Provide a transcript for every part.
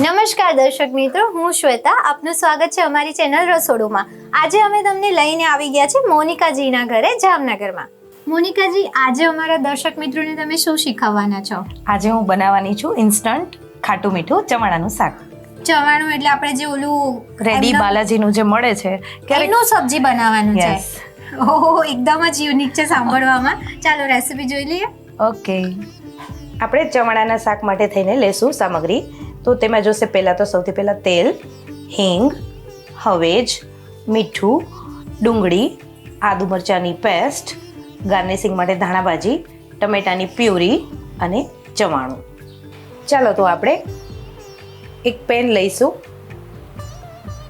નમસ્કાર દર્શક મિત્રો હું શ્વેતા. આપનું સ્વાગત છે અમારી ચેનલ રસોડુમાં. આજે અમે તમને લઈને આવી ગયા છે મોનિકાજીના ઘરે જામનગરમાં. મોનિકાજી આજે અમારા દર્શક મિત્રોને તમે શું શીખવવાના છો? આજે હું બનાવવાની છું ઇન્સ્ટન્ટ ખાટું મીઠું ચવાણાનું શાક. ચવાણું એટલે આપણે જે ઓલું રેડી બાલાજીનું જે મળે છે એનું સબ્જી બનાવવાનું છે. ઓહો એકદમ જ યુનિક છે સાંભળવામાં. ચાલો રેસીપી જોઈ લઈએ. ઓકે આપણે ચવાણાના શાક માટે થઈને લેશું સામગ્રી. તો તેમાં જોશે પહેલાં તો સૌથી પહેલાં તેલ, હિંગ, હવેજ, મીઠું, ડુંગળી, આદુ મરચાંની પેસ્ટ, ગાર્નિશિંગ માટે ધાણાભાજી, ટમેટાની પ્યુરી અને ચવાણું. ચાલો તો આપણે એક પેન લઈશું.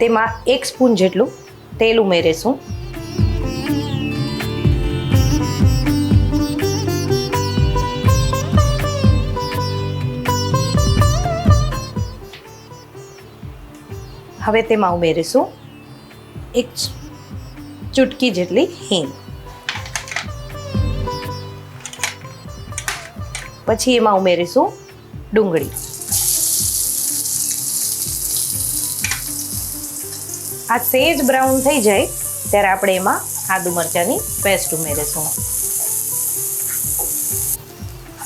તેમાં એક સ્પૂન જેટલું તેલ ઉમેરીશું. હવે તેમાં ઉમેરીશું એક ચૂટકી જેટલી હિંગ. પછી એમાં ઉમેરીશું ડુંગળી. આ સેજ બ્રાઉન થઈ જાય ત્યારે આપણે એમાં આદુ મરચાંની પેસ્ટ ઉમેરીશું.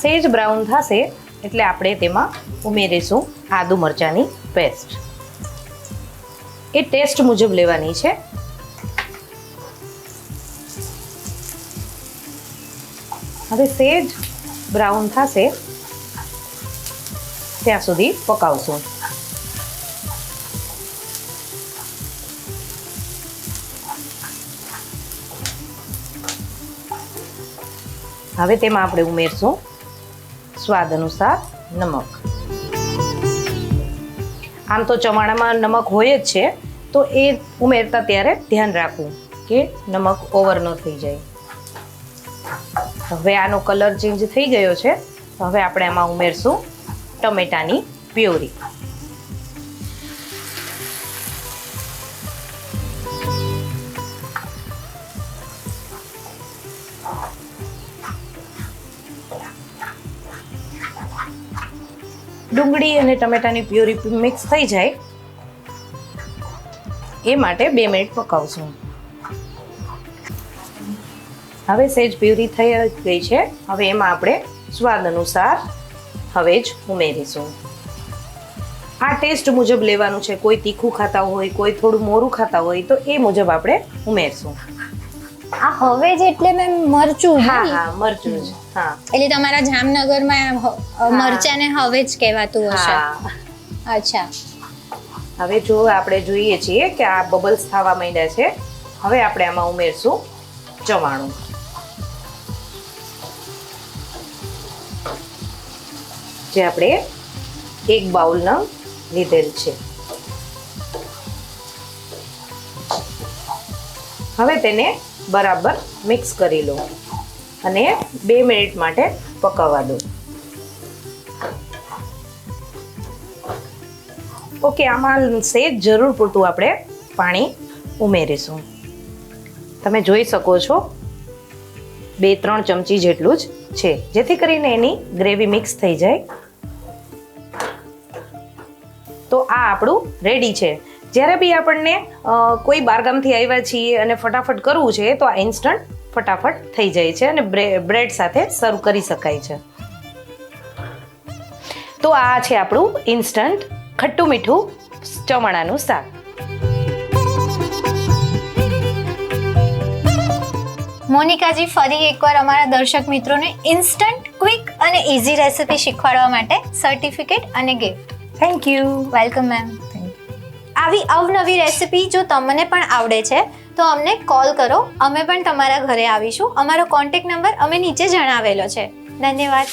સેજ બ્રાઉન થશે એટલે આપણે તેમાં ઉમેરીશું આદુ મરચાંની પેસ્ટ. એ ટેસ્ટ મુજબ લેવાની છે. હવે સેજ બ્રાઉન થશે ત્યાં સુધી પકાવશું. હવે તેમાં આપણે ઉમેરશું સ્વાદ અનુસાર નમક. આમ તો ચવાણામાં નમક હોય જ છે. તો એ ઉમેરતા ત્યારે ધ્યાન રાખવું કે નમક ઓવર ન થઈ જાય. હવે આનો કલર ચેન્જ થઈ ગયો છે. હવે આપણે આમાં ઉમેરશું ટમેટાની પ્યોરી. ડુંગળી અને ટમેટાની પ્યોરી મિક્સ થઈ જાય. એ માટે બે મિનિટ પકાવશું. હવે સેજ પ્યુરી થઈ ગઈ છે. હવે એમાં આપણે સ્વાદ અનુસાર હવે જ ઉમેરીશું. આ ટેસ્ટ મુજબ લેવાનું છે. કોઈ તીખું ખાતા હોય કોઈ થોડું મોરું ખાતા હોય તો એ મુજબ આપણે ઉમેરશું. આ હવે જ એટલે મેમ મરચું હા હા મરચું જ હા. એટલે તમારા જામનગરમાં મરચાને હવે જ કહેવાતું હશે. હા. અચ્છા. હવે જો આપણે જોઈએ છીએ કે આ બબલ્સ થવા માંડ્યા છે, હવે આપણે આમાં ઉમેરશું ચવાણું. જે આપણે એક બાઉલના લીધેલ છે. હવે તેને બરાબર મિક્સ કરી લો અને બે મિનિટ માટે પકાવવા દો. ઓકે, આમાં સેજ જરૂર પૂરતું આપણે પાણી ઉમેરીશું. તમે જોઈ શકો છો, બે ત્રણ ચમચી જેટલું જ છે, જેથી કરીને એની ગ્રેવી મિક્સ થઈ જાય. તો આ આપણું રેડી છે. જ્યારે બી આપણને કોઈ બારગામથી આવ્યા છીએ અને ફટાફટ કરવું છે, તો આ ઇન્સ્ટન્ટ ફટાફટ થઈ જાય છે અને બ્રેડ સાથે સર્વ કરી શકાય છે. તો આ છે આપણું ઇન્સ્ટન્ટ ખટ્ટું મીઠું ચવાણાનું શાક. મોનિકાજી ફરી એકવાર અમારા દર્શક મિત્રોને ઇન્સ્ટન્ટ ક્વિક અને ઇઝી રેસિપી શીખવાડવા માટે સર્ટિફિકેટ અને gift thank you welcome ma'am આવી અવનવી રેસિપી જો તમને પણ આવડે છે તો અમને કોલ કરો. અમે પણ તમારા ઘરે આવીશું. અમારો કોન્ટેક્ટ નંબર અમે નીચે જણાવેલો છે. ધન્યવાદ.